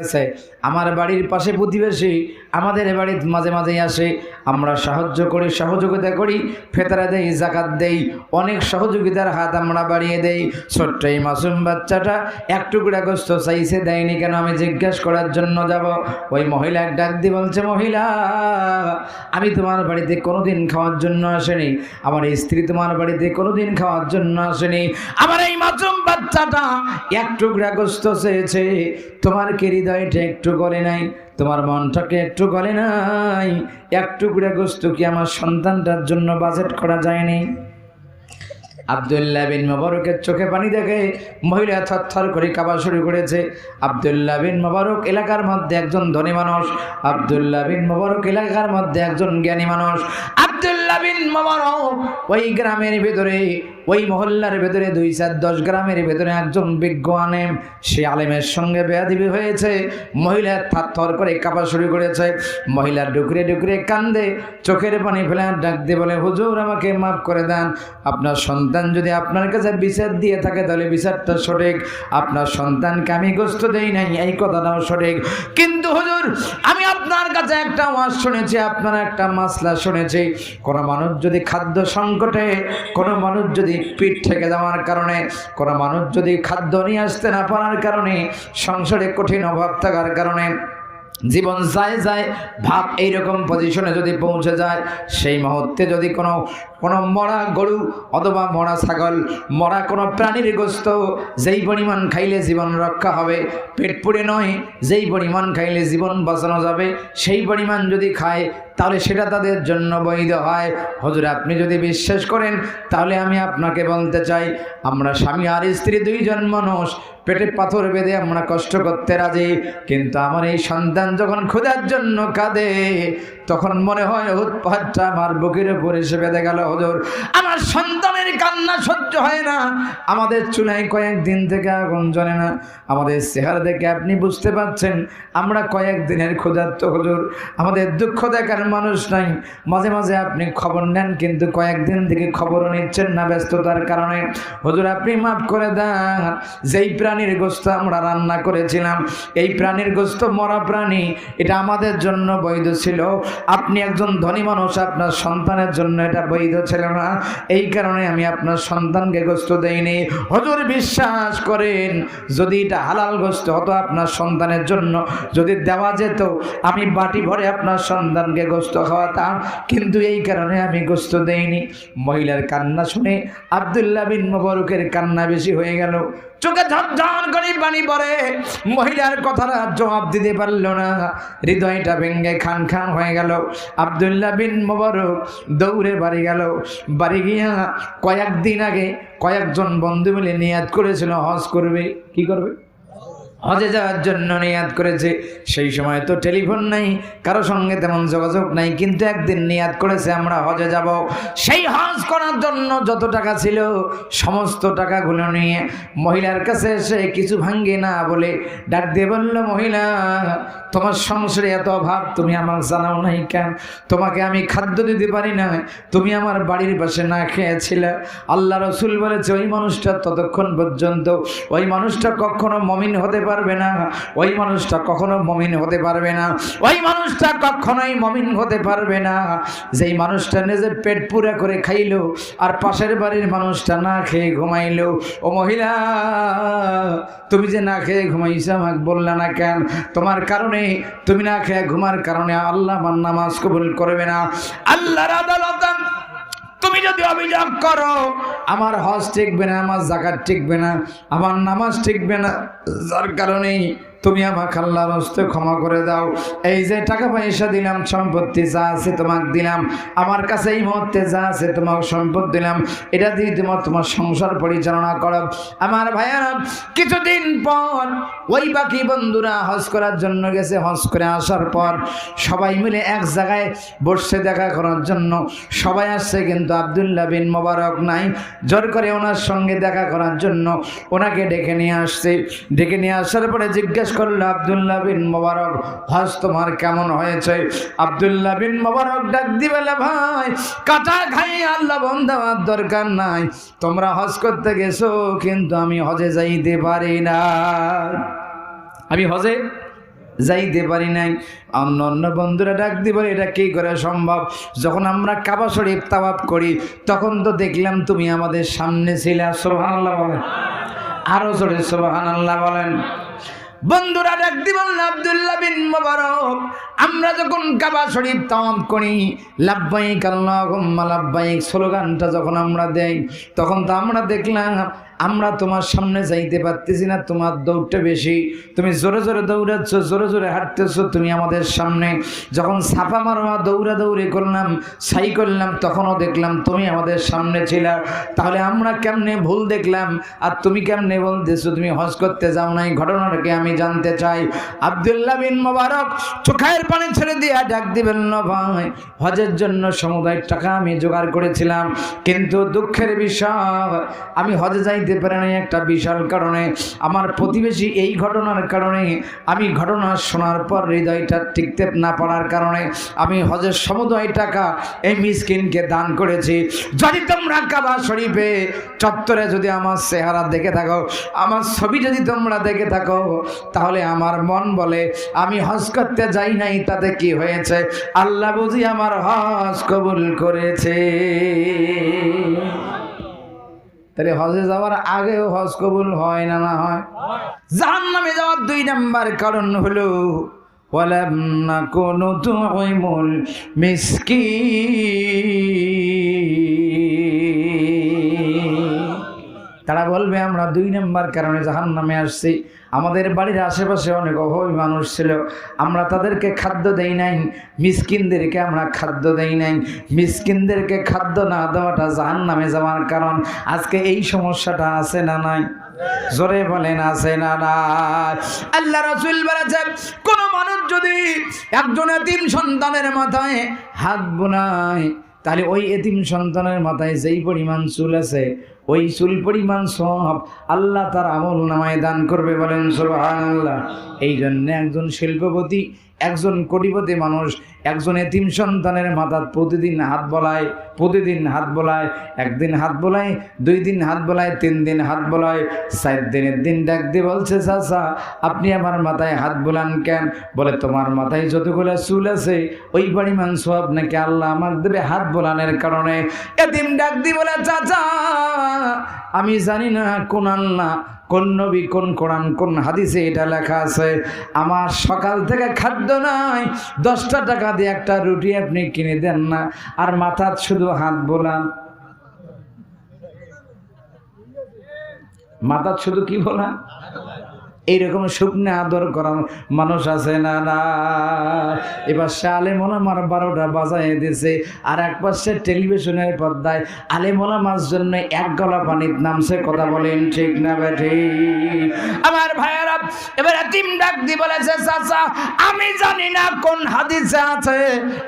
আছে আমার বাড়ির পাশে প্রতিবেশী আমাদের বাড়ির মাঝে মাঝে আসে। আমরা সাহায্য করি, সহযোগিতা করি, ফেতরা দেই, জাকাত দেই, অনেক সহযোগিতার হাত আমরা বাড়িয়ে দেই। ছোট্ট এই মাসুম বাচ্চাটা এক টুকরা গোস্ত চাইছে, দেয়নি কেন আমি জিজ্ঞেস করার জন্য যাব? ওই মহিলা ডাক দিয়ে বলছে, মহিলা, আমি তোমার বাড়িতে কোনোদিন খাওয়ার জন্য আসেনি। আমার স্ত্রী তোমার বাড়িতে কোনোদিন খাওয়ার জন্য আসেনি। আমার এই মাসুম বাচ্চাটা এক টুকরা গোস্ত চেয়েছে তোমার কি হৃদয়টা একটু গলে নাই? তোমার মনটাকে একটু গলে নাই? এক টুকরা গোস্ত কি আমার সন্তানটার জন্য বাজেট করা যায়নি? আবদুল্লাহ বিন মোবারকের চোখে পানি দেখে মহিলা থরথর করে কাবা শুরু করেছে। আবদুল্লাহ বিন মোবারক এলাকার মধ্যে একজন ধনী মানুষ, আবদুল্লাহ বিন মোবারক এলাকার মধ্যে একজন জ্ঞানী মানুষ। আবদুল্লাহ বিন মোবারক ওই গ্রামের ভিতরে, ওই মহল্লার ভেতরে, দুই চার দশ গ্রামের ভেতরে একজন বিজ্ঞ আলেম, সে আলেমের সঙ্গে বেয়াদিবি হয়েছে মহিলার থার করে কাপা শুরু করেছে মহিলার ডুকরে ডুকরে কান্দে, চোখের পানি ফেলে ডাক দিয়ে বলে, হুজুর, আমাকে মাফ করে দেন, আপনার সন্তান যদি আপনার কাছে বিচার দিয়ে থাকে, তাহলে বিচারটা সঠিক, আপনার সন্তানকে আমি গোস্ত দেই নাই, এই কথাটাও সঠিক। কিন্তু হুজুর, আমি আপনার কাছে একটা ওয়াজ শুনেছি, আপনার একটা মাসলা শুনেছি কোনো মানুষ যদি খাদ্য সংকটে, কোনো মানুষ যদি পিঠ থেকে যাওয়ার কারণে, কোনো মানুষ যদি খাদ্য নিয়ে আসতে না পারার কারণে, সংসারে কঠিন অভাব থাকার কারণে, জীবন যায় যায় ভাব এইরকম পজিশনে যদি পৌঁছে যায়, সেই মুহূর্তে যদি কোনো কোনো মরা গরু অথবা মরা ছাগল, মরা কোনো প্রাণীর গোস্ত যেই পরিমাণ খাইলে জীবন রক্ষা হবে, পেট পুড়ে নয়, যেই পরিমাণ খাইলে জীবন বাঁচানো যাবে, সেই পরিমাণ যদি খায় তাহলে সেটা তাদের জন্য বৈধ হয়। হজুর, আপনি যদি বিশ্বাস করেন, তাহলে আমি আপনাকে বলতে চাই, আমরা স্বামী আর স্ত্রী দুইজন মানুষ, পেটে পাথর বেঁধে আমরা কষ্ট করতে রাজি, কিন্তু আমার এই সন্তান যখন খোঁজার জন্য কাঁদে, তখন মনে হয় উৎপাতটা আমার বুকের উপর এসে বেঁধে গেল, হজুর। আমার সন্তানের কান্না সহ্য হয় না, আমাদের চুলায় কয়েকদিন থেকে আগুন জ্বলে না, আমাদের চেহারা দেখে আপনি বুঝতে পারছেন, আমরা কয়েকদিনের ক্ষুধার্ত, হজুর। আমাদের দুঃখ দেখার মানুষ নাই। মাঝে মাঝে আপনি খবর নেন, কিন্তু কয়েকদিন থেকে খবরও নিচ্ছেন না ব্যস্ততার কারণে। হজুর, আপনি মাফ করে দেন। যেই প্রাণীর গোস্ত আমরা রান্না করেছিলাম, এই প্রাণীর গোস্ত মরা প্রাণী, এটা আমাদের জন্য বৈধ ছিল। আপনি একজন ধনী মানুষ, আপনার সন্তানের জন্য এটা বৈধ ছিল না। এই কারণে আমি আপনার সন্তানকে গোস্ত দেইনি। হজুর, বিশ্বাস করেন, যদি এটা হালাল গোস্ত হতো আপনার সন্তানের জন্য, যদি দেওয়া যেত, আমি বাটি ভরে আপনার সন্তানকে গোস্ত খাওয়াতাম কিন্তু এই কারণে আমি গোস্ত দেইনি। মহিলার কান্না শুনে আবদুল্লাহ বিন মোবারকের কান্না বেশি হয়ে গেল। চোখে ঝরঝর করে পানি পড়ে। মহিলার কথাটা জবাব দিতে পারল না। হৃদয়টা ভেঙ্গে খান খান হয়ে গেল। আবদুল্লাহ বিন মোবারক দৌড়ে বাড়ি গেল। বাড়ি গিয়া কয়েকদিন আগে কয়েকজন বন্ধু মিলে নিয়াদ করেছিল, হজ করবে। কি করবে? হজে যাওয়ার জন্য নিয়াদ করেছে। সেই সময় তো টেলিফোন নাই, কারও সঙ্গে তেমন যোগাযোগ নাই, কিন্তু একদিন নিয়াদ করেছে, আমরা হজে যাব। সেই হজ করার জন্য যত টাকা ছিল, সমস্ত টাকাগুলো নিয়ে মহিলার কাছে এসে কিছু ভাঙ্গে না বলে ডাক দিয়ে বলল, মহিলা, তোমার সংসারে এত অভাব, তুমি আমার জানাও নাই কেন? তোমাকে আমি খাদ্য দিতে পারি না, তুমি আমার বাড়ির পাশে না খেয়েছিলে। আল্লাহ রসুল বলেছে, ওই মানুষটা ততক্ষণ পর্যন্ত, ওই মানুষটা কখনো মমিন হতে পারবে না। ওই মানুষটা কখনো মমিন হতে পারবে না। ওই মানুষটা কখনোই মমিন হতে পারবে না। যেই মানুষটা নিজের পেট পুরা করে খাইলো আর পাশের বাড়ির মানুষটা না খেয়ে ঘুমাইলো। ও মহিলা, তুমি যে না খেয়ে ঘুমাইছো আমাকে বললে না কেন? তোমার কারণে তুমি না খেয়ে ঘুমার কারণে আল্লাহ আমার নামাজ কবুল করবে না। আল্লাহর আদালত তুমি যদি অভিযোগ করো, আমার হজ ঠিকবে না, আমার জাকাত ঠিকবে না, আমার নামাজ ঠিকবে না, যার কারণেই তুমি আমাকে আল্লাহর হস্তে ক্ষমা করে দাও। এই যে টাকা পয়সা দিলাম, সম্পত্তি যা আছে তোমাকে দিলাম। আমার কাছে এই মুহূর্তে যা আছে তোমাকে সম্পদ দিলাম। এটা দিয়ে তোমার তোমার সংসার পরিচালনা করো। আমার ভাইয়ারা, কিছুদিন পর ওই বাকি বন্ধুরা হজ করার জন্য গেছে। হজ করে আসার পর সবাই মিলে এক জায়গায় বসে দেখা করার জন্য সবাই আসছে, কিন্তু আবদুল্লাহ বিন মোবারক নাই। জোর করে ওনার সঙ্গে দেখা করার জন্য ওনাকে ডেকে নিয়ে আসছে। ডেকে নিয়ে আসার পরে জিজ্ঞেস করল আবদুল্লাহ বিন মোবারক হজ তোমার কেমন হয়েছে? আবদুল্লাহ বিন মোবারক ডাক দিবেলে ভাই কাটা খাই আল্লাহ বন্ধাবার দরকার নাই। তোমরা হজ করতে গেছো কিন্তু আমি হজে যাইতে পারি না। আমি হজে যাইতে পারি নাই। অন্য অন্য বন্ধুরা ডাক দিব এটা কি করে সম্ভব? যখন আমরা কাবা শরীফ তাওয়াব করি তখন তো দেখলাম তুমি আমাদের সামনে ছিলে। সোহান আল্লাহ বলেন। আরও জোরে আল্লাহ বলেন। বন্ধুরা ডাক দিবেন আবদুল্লাহ বিন মোবারক, আমরা যখন কাবা শরীফ তাম করি লাভবাহিক আল্লাহ লাভবাহিক স্লোগানটা যখন আমরা দেই, তখন তো আমরা দেখলাম আমরা তোমার সামনে যাইতে পারতেছি না, তোমার দৌড়টা বেশি। তুমি জোরে জোরে দৌড়াচ্ছ, জোরে জোরে হাঁটতেছো, তুমি আমাদের সামনে যখন সাফা মারোয়া দৌড়া দৌড়ি করলাম সাই করলাম, তখনও দেখলাম তুমি আমাদের সামনে ছিল। তাহলে আমরা কেমনে ভুল দেখলাম? আর তুমি কেমনে বলতেছো, তুমি হজ করতে যাও নাই? ঘটনাটাকে আমি জানতে চাই। আব্দুল্লাহ বিন মোবারক চোখের পানি ছেড়ে দিয়ে ডাক দিবেন, না ভাই, হজের জন্য সমুদায় টাকা আমি জোগাড় করেছিলাম, কিন্তু দুঃখের বিষয়, আমি হজে যাইতে পারি নাই একটা বিশাল কারণে। আমার প্রতিবেশী এই ঘটনার কারণে আমি ঘটনা শোনার পর হৃদয়টা টিকতে না পারার কারণে আমি হজের সমুদয় টাকা এই মিসকিনকে দান করেছি। যদি তোমরা কাবা শরীফে চত্বরে যদি আমার চেহারা দেখে থাকো, আমার ছবি যদি তোমরা দেখে থাকো, তাহলে আমার মন বলে, আমি হজ করতে যাই নাই, তাতে কি হয়েছে? আল্লাহ বুঝি আমার হজ কবুল করেছে। তাহলে হজে যাওয়ার আগেও হজ কবুল হয় না না হয়? জাহান নামে যাওয়ার দুই নাম্বার কারণ হলো ওয়ালাম না কোনো তুমুল তারা বলবে, আমরা দুই নম্বর কারণে জাহান নামে আসছি। আমাদের বাড়ির আশেপাশে অনেক অভাবী মানুষ ছিল। আমরা তাদেরকে খাদ্য দেই নাই। মিসকিনদেরকে আমরা খাদ্য দেই নাই। মিসকিনদেরকে খাদ্য না দেওয়াটা জাহান নামে যাওয়ার কারণ। আজকে এই সমস্যাটা আছে না নাই? জোরে বলেন, আছে না না আল্লাহ রসুল বলেছেন, কোন মানুষ যদি একজন তিন সন্তানের মাথায় হাত বোনায় তাহলে ওই এতিম সন্তানের মাথায় যেই পরিমাণ চুল আছে, ওই চুল পরিমাণ সব আল্লাহ তার আমল নামায় দান করবে বলেন সোহান আল্লাহ এই জন্য একজন শিল্পপতি একজন কোটিপতি মানুষ, একজন এতিম সন্তানের মাথার প্রতিদিন হাত বলায়, প্রতিদিন হাত বলায়, একদিন হাত বলায়, দুই দিন হাত বলায়, তিন দিন হাত বলায়, চার দিনের দিন ডাক দিয়ে বলছে, চাচা, আপনি আমার মাথায় হাত বোলান কেন? বলে, তোমার মাথায় যতগুলো চুল আছে, ওই পরিমাণ সব নাকি আল্লাহ আমার দেবে হাত বোলানের কারণে। এতিম ডাক দিয়ে বলে, চাচা আমি জানি না কোন আল্লাহ, কোন নবী, কোন কোরআন, কোন হাদিসে এটা লেখা আছে। আমার সকাল থেকে খাদ্য নাই, দশটা টাকা দিয়ে একটা রুটি আপনি কিনে দেন না। আর মাথার শুধু হাত বোলান। মাথার শুধু কি বলান? এইরকম শুকনে আদর করার মানুষ আছে না না। এবার সে আলেমোলা মার বারোটা বাজায় দিছে, আর এক পাশে টেলিভিশনের পর্দায় আলেমোলা মার জন্য এক গলা পানির নামছে কথা বলেন, ঠিক না বেঠি? আমার ভাইয়েরা, এবার এতিম ডাক দি বলেছে, চাচা, আমি জানি না কোন হাদিসে আছে।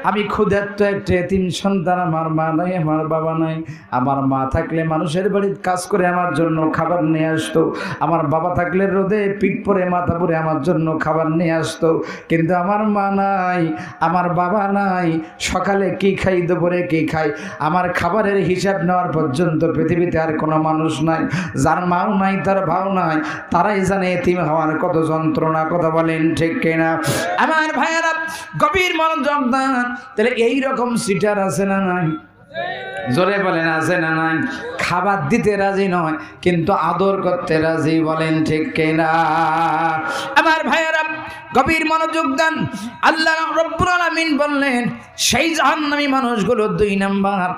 আমি খুদের তো একটা এতিম সন্তান, আমার মা নাই, আমার বাবা নাই। আমার মা থাকলে মানুষের বাড়ির কাজ করে আমার জন্য খাবার নিয়ে আসতো। আমার বাবা থাকলে রোদে পিঠ পরে মাথা পরে আমার জন্য খাবার নিয়ে আসতো। কিন্তু আমার মা নাই, আমার বাবা নাই, সকালে কি খাই, দুপুরে কি খাই, আমার খাবারের হিসাব নেওয়ার পর্যন্ত পৃথিবীতে আর কোনো মানুষ নাই। যার মাও নাই, তার ভাও নাই, তারাই জানে এতিম হওয়ার কত যন্ত্রণা, কথা বলেন ঠিক কিনা? আমার ভাইয়েরা, গভীর মনোযোগ দান। তাহলে এইরকম সিটার আছে না নাই? জোরে বলেন, আছে না নাই? খাবার দিতে রাজি নয়, কিন্তু আদর করতে রাজি বলেন, ঠিক কিনা? আমার ভাইয়েরা, গভীর মনোযোগ দান। আল্লাহ রব্বুল আলামিন বললেন, সেই জাহান্নামী মানুষগুলো দুই নাম্বার।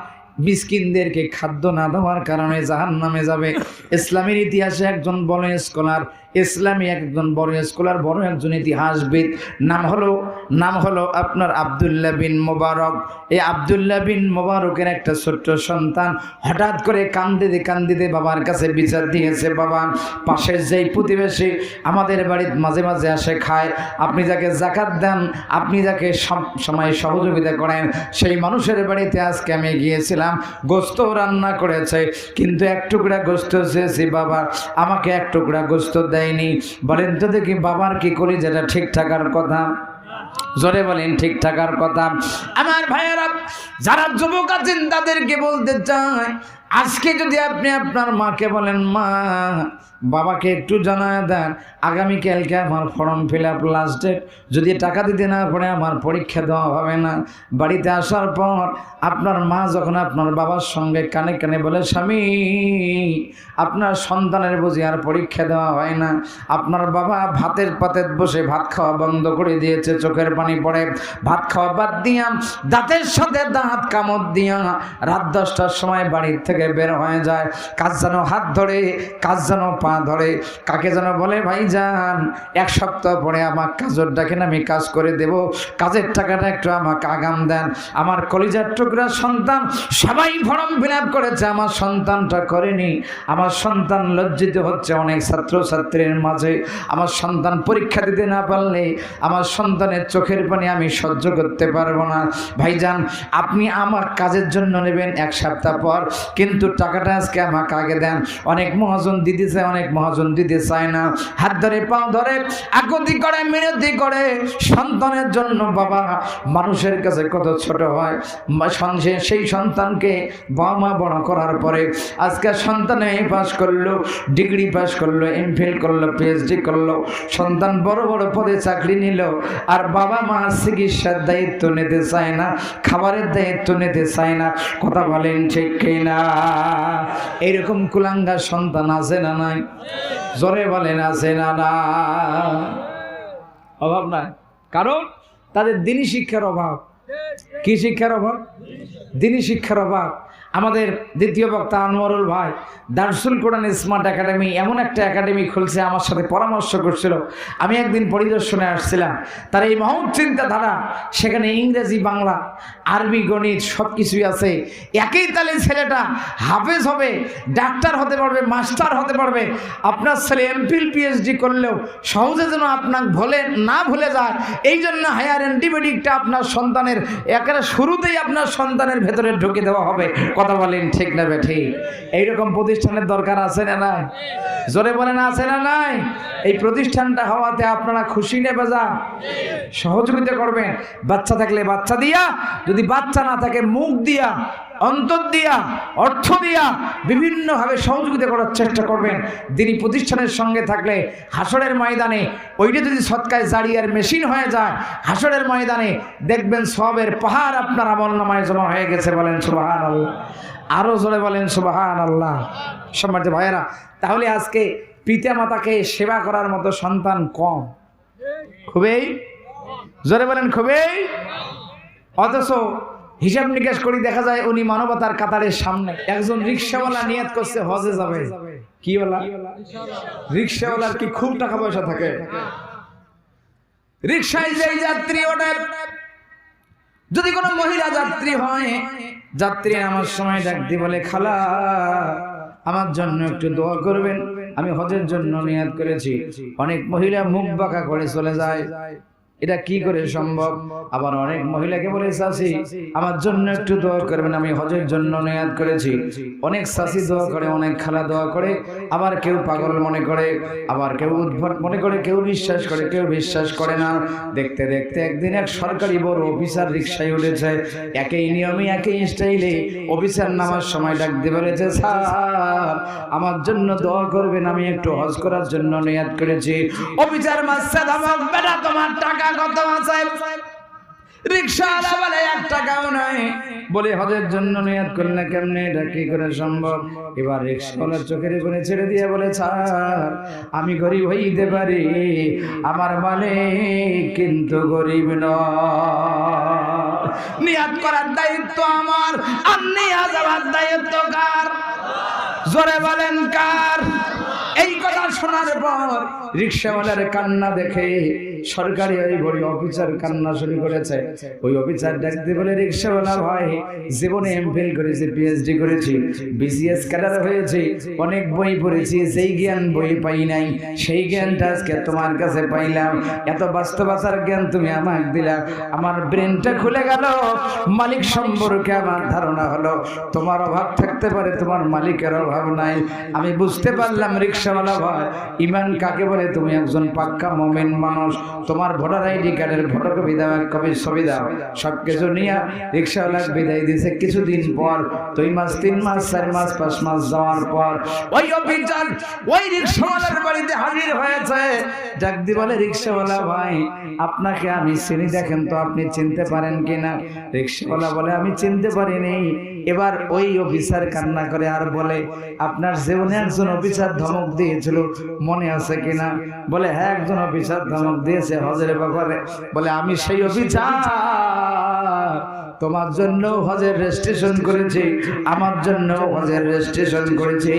মিসকিনদেরকে খাদ্য না দেওয়ার কারণে জাহান নামে যাবে। ইসলামের ইতিহাসে একজন বড় স্কলার ইসলামী একজন বড় স্কলার, বড় একজন ইতিহাসবিদ। নাম হলো নাম হলো আপনার আবদুল্লাহ বিন মোবারক। এই আবদুল্লাহ বিন মোবারকের একটা ছোট্ট সন্তান হঠাৎ করে কান্দিতে কান্দিতে বাবার কাছে বিচার দিয়েছে, বাবা, পাশের যেই প্রতিবেশী আমাদের বাড়ির মাঝে মাঝে আসে, খায়। আপনি যাকে জাকাত দেন, আপনি যাকে সব সময় সহযোগিতা করেন, সেই মানুষের বাড়িতে আজকে আমি গিয়েছিলাম, গোস্ত রান্না করেছে। কিন্তু এক টুকরা গোস্ত চেয়েছি, বাবা, আমাকে এক টুকরা গোস্ত দেয়নি। বলেন তো দেখি বাবার কি করি যেটা ঠিক থাকার কথা? জোরে বলেন, ঠিক থাকার কথা। আমার ভাইয়েরা, যারা যুবক আছেন, তাদেরকে বলতে চায় আজকে যদি আপনি আপনার মাকে বলেন, মা, বাবাকে একটু জানায় দেন আগামীকালকে আমার form fill up last date যদি টাকা দিতে না পারে, আমার পরীক্ষা দেওয়া হবে না। বাড়িতে আসার পর আপনার মা যখন আপনার বাবার সঙ্গে কানে কানে বলে, স্বামী, আপনার সন্তানের বুঝি আর পরীক্ষা দেওয়া হয় না। আপনার বাবা ভাতের পাতে বসে ভাত খাওয়া বন্ধ করে দিয়েছে, চোখের পানি পড়ে। ভাত খাওয়া বাদ দিয়া, দাঁতের সাথে দাঁত কামড় দিয়া রাত দশটার সময় বাড়ির থেকে বের হয়ে যায়। কাজ যেন হাত ধরে, কাজ যেন পা ধরে। কাকে যেন বলে, ভাই যান, এক সপ্তাহ পরে আমার কাজের ডাকেন আমি কাজ করে দেব। কাজের টাকাটা একটু আমাকে আগাম দেন। আমার কলিজার টুকরা সন্তান, সবাই ফর্ম ফিল করেছে। আমার সন্তানটা করেনি। আমার সন্তান লজ্জিত হচ্ছে অনেক ছাত্র ছাত্রীর মাঝে। আমার সন্তান পরীক্ষা দিতে না পারলে আমার সন্তানের চোখের পানি আমি সহ্য করতে পারব না। ভাইজান, আপনি আমার কাজের জন্য নেবেন এক সপ্তাহ পর। কিন্তু টাকাটা আজকে আমাকে আগে দেন। অনেক মহাজন দিতে চায়, অনেক মহাজন দিতে চায় না। হাত ধরে, পাও ধরে, আকতি করে, মিনতি করে, সন্তানের জন্য বাবা, মানুষের কাছে কত ছোট হয়। সেই সন্তানকে বাবা মা বড় করার পরে আজকে সন্তানে পাস করল ডিগ্রি পাস করল এমফিল করল পিএইচডি করল। সন্তান বড় বড় পদে চাকরি নিল, আর বাবা মা চিকিৎসার দায়িত্ব নিতে চায় না, খাবারের দায়িত্ব নিতে চায় না। কথা বলেন ঠিক কিনা? এইরকম কুলাঙ্গা সন্তান আছে না নাই? জোরে বলেন, আছে না না? অভাব নাই। কারণ তাদের দিনী শিক্ষার অভাব। কি শিক্ষার অভাব? দিনী শিক্ষার অভাব। আমাদের দ্বিতীয় বক্তা আনোয়ারুল ভাই, দার্সুল কোরআন স্মার্ট একাডেমি, এমন একটা একাডেমি খুলছে আমার সাথে পরামর্শ করছিল। আমি একদিন পরিদর্শনে আসছিলাম, তার এই মহৎ চিন্তাধারা, সেখানে ইংরেজি, বাংলা, আরবি, গণিত সব কিছুই আছে। একই তালে ছেলেটা হাফেজ হবে, ডাক্তার হতে পারবে, মাস্টার হতে পারবে। আপনার ছেলে এমফিল পিএইচডি করলেও সহজে যেন আপনার ভুলে, না ভুলে যায়, এই জন্য হায়ার অ্যান্টিবায়োটিকটা আপনার সন্তানের, একেবারে শুরুতেই আপনার সন্তানের ভেতরে ঢুকে দেওয়া হবে। কথা বলেন, ঠিক না ঠিক। এইরকম প্রতিষ্ঠানের দরকার আছে না নাই? জোরে বলেন, আছে না নাই? এই প্রতিষ্ঠানটা হওয়াতে আপনারা খুশি নেবে বেজা সহযোগিতা করবেন। বাচ্চা থাকলে বাচ্চা দিয়া, যদি বাচ্চা না থাকে, মুখ দিয়া অন্তর দিয়া, অর্থ দিয়া বিভিন্নভাবে সহযোগিতা করার চেষ্টা করবেন। তিনি প্রতিষ্ঠানের সঙ্গে থাকলে হাসরের ময়দানে, ওইটা যদি সৎকায় জারিয়ার মেশিন হয়ে যায়, হাসরের ময়দানে দেখবেন সবের পাহাড় আপনার আমল নামায় জমা হয়ে গেছে বলেন সুবাহান আল্লাহ আরও জোরে বলেন সুবাহান আল্লাহ সম্মানিত ভাইয়েরা, তাহলে আজকে পিতা মাতাকে সেবা করার মতো সন্তান কম। খুবই? জোরে বলেন খুবই? অথচ হিসাব নিকাশ করি দেখা যায় উনি মানবতার কাতারের সামনে একজন রিক্সাওয়ালা নিয়ত করছে, হজে যাবে। কি বলা রিক্সাওয়ালার কি খুব টাকা পয়সা থাকে? রিক্সায় যেই যাত্রী ওঠে, যদি কোনো মহিলা যাত্রী হয়, যাত্রী আমার সময় ডাকতে বলে, খালা, আমার জন্য একটু দোয়া করবেন। আমি হজের জন্য নিয়াত করেছি। অনেক মহিলা মুখ বাঁকা করে চলে যায়। এটা কি করে সম্ভব? আবার অনেক মহিলাকে বলে চাষি আমার জন্য একটু দোয়া করবেন, আমি হজের জন্য নিয়াত করেছি। অনেক চাষি দোয়া করে, অনেক খালা দোয়া করে, আবার কেউ পাগল মনে করে, আবার কেউ উদ্ভট মনে করে, কেউ বিশ্বাস করে, কেউ বিশ্বাস করে না। দেখতে দেখতে একদিন এক সরকারি বড় অফিসার রিক্সায় উঠেছে। একই নিয়মে, একই স্টাইলে অফিসার নামার সময় ডাকতে বলেছে, স্যার, আমার জন্য দোয়া করবেন, আমি একটু হজ করার জন্য নিয়াত করেছি। অফিসার মাসে দামক বেটা তোমার টাকা কত আছে বলে বলে জন্য নিয়াত করলে এটা কি করে সম্ভব? এবার চোখের ছেড়ে দিয়ে বলে আমি গরিব হইতে পারি, আমার মালিক কিন্তু গরিব নয়। নিয়াত করার দায়িত্ব আমার, আর নিয়া যাওয়ার দায়িত্ব কার? জোরে বলেন কার? এই কথা শোনার পর রিক্সাওয়ালার কান্না দেখে সরকারি ওই বড় অফিসার কান্না শুরু করেছে। ওই অফিসার ডাকতে বলে, রিক্সাওয়ালা ভাই, জীবনে এমফিল করেছি পিএইচডি করেছি বিসিএস ক্যাডার হয়েছে, অনেক বই পড়েছি সেই জ্ঞান বই পাই নাই, সেই জ্ঞানটা আজকে তোমার কাছে পাইলাম। এত বাস্তবতার জ্ঞান তুমি আমাকে দিলা, আমার ব্রেনটা খুলে গেল, মালিক সম্পর্কে আমার ধারণা হলো, তোমার অভাব থাকতে পারে, তোমার মালিকের অভাব নাই। আমি বুঝতে পারলাম রিক্সাওয়ালা ভাই ইমান কাকে বলে? তুমি একজন পাক্কা মমিন মানুষ। তোমার ভোটার আইডি কার্ডের ফটোকপি দাও এক কপি ছবি দাও। সব কিছু নিয়ে রিক্সাওয়ালা বিদায় দিয়েছে কিছুদিন পর। দুই মাস, তিন মাস, চার মাস, পাঁচ মাস যাওয়ার পর ওই অফিসার ওই রিক্সাওয়ালার বাড়িতে হাজির হয়েছে। জাগদি বলে, রিক্সাওয়ালা ভাই, আপনাকে আমি চিনি। দেখেন তো আপনি চিনতে পারেন কিনা? রিক্সাওয়ালা বলে, আমি চিনতে পারিনি। এবার ওই অফিসার কান্না করে আর বলে, আপনার জীবনে একজন অফিসার ধমক দিয়েছিল, মনে আছে কিনা? বলে হ্যাঁ একজন অফিসার ধমক দিয়েছে হজের ব্যাপারে বলে, আমি সেই অফিসার, তোমার জন্য হজের রেজিস্ট্রেশন করেছি, আমার জন্য হজের রেজিস্ট্রেশন করেছি।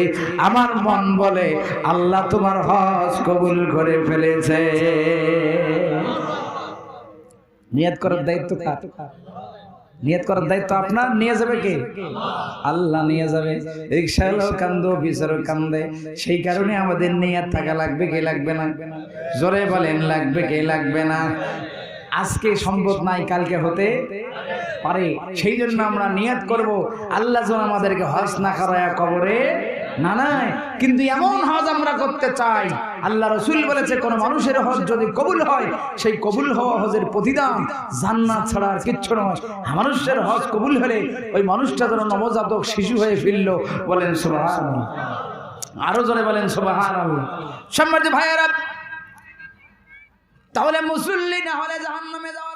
আমার মন বলে, আল্লাহ তোমার হজ কবুল করে ফেলেছে। নিয়ত করার দায়িত্ব কার? নিয়ত করার দায়িত্ব আপনার নিয়ে যাবে কে? আল্লাহ নিয়ে যাবে। রিক্সাওয়ালাও কান্দো অফিসারও কান্দে। সেই কারণে আমাদের নিয়ত থাকা লাগবে কে লাগবে না? জোরে বলেন লাগবে কে লাগবে না? আজকে সম্ভব নাই কালকে হতে পারে। সেই জন্য আমরা নিয়ত করব। আল্লাহ যেন আমাদেরকে হজ না করায় কবরে না কিন্তু এমন হজ আমরা করতে চাই। আল্লাহ রসুল বলেছে, কোন মানুষের হজ যদি কবুল হয়, সেই কবুল হওয়া হজের প্রতিদান জান্নাত ছাড়া আর কিচ্ছু নয়। মানুষের হজ কবুল হলে ওই মানুষটা যেন নবজাতক শিশু হয়ে ফিরল। বলেন সুবাহান আরও জনে বলেন সুবাহান সম্মানিত ভাইয়েরা, তাহলে মুসল্লি না হলে জাহান্নামে যাওয়া।